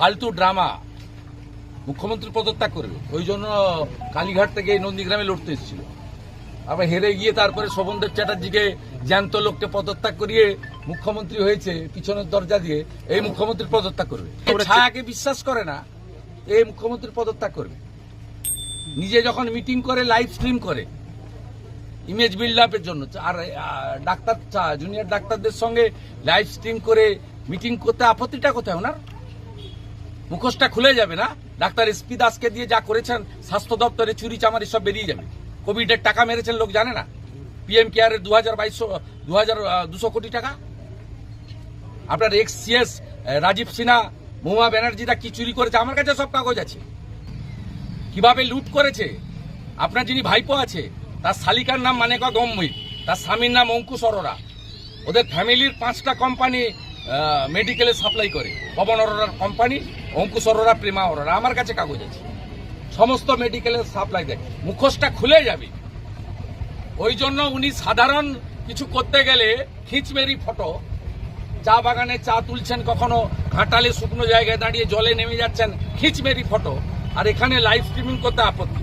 ফালতু ড্রামা। মুখ্যমন্ত্রী পদত্যাগ করবে ওই জন্য কালীঘাট থেকে নন্দীগ্রামে লড়তে এসেছিল। আবার হেরে গিয়ে তারপরে শোভনদেব চ্যাটার্জিকে জ্যান্ত লোককে পদত্যাগ করিয়ে মুখ্যমন্ত্রী হয়েছে পিছনের দরজা দিয়ে এই মুখ্যমন্ত্রী পদত্যাগ করবে। ছায়াকে বিশ্বাস করে না এই মুখ্যমন্ত্রী পদত্যাগ করবে। নিজে যখন মিটিং করে লাইভ স্ট্রিম করে ইমেজ বিল্ড আপের জন্য। আর ডাক্তার জুনিয়র ডাক্তারদের সঙ্গে লাইভ স্ট্রিম করে মিটিং করতে আপত্তিটা কোথায় ওনার? মুখোশটা খুলে যাবে না। ডাক্তার এসপি দাসকে দিয়ে যা করেছেন, স্বাস্থ্য দপ্তরে চুরি চামারি সব বেরিয়ে যাবে। কোভিডের টাকা মেরেছেন লোক জানে না? পিএম কেয়ারের দু হাজার বাইশশো দু হাজার দুশো কোটি টাকা? আপনার এক্স সিএস রাজীব সিনহা মহুয়া ব্যানার্জিরা কি চুরি করেছে? আমার কাছে সব কাগজ আছে। কীভাবে লুট করেছে? আপনার যিনি ভাইপো আছে, তার শালিকার নাম মানেকা গম্ভীর, তার স্বামীর নাম অঙ্কুশ অরোরা। ওদের ফ্যামিলির পাঁচটা কোম্পানি মেডিকেলে সাপ্লাই করে। পবন অরোরার কোম্পানি অঙ্কুশ অরোরা, প্রেমা অরোরা। আমার কাছে কাগজ আছে। সমস্ত মেডিকেলে সাপ্লাই দেয়। মুখোশটা খুলে যাবে। ওই জন্য উনি সাধারণ কিছু করতে গেলে খিচমেরি ফটো, চা বাগানে চা তুলছেন কখনো, ঘাটালে শুকনো জায়গায় দাঁড়িয়ে জলে নেমে যাচ্ছেন, খিচমেরি ফটো। আর এখানে লাইভ স্ট্রিমিং করতে আপত্তি।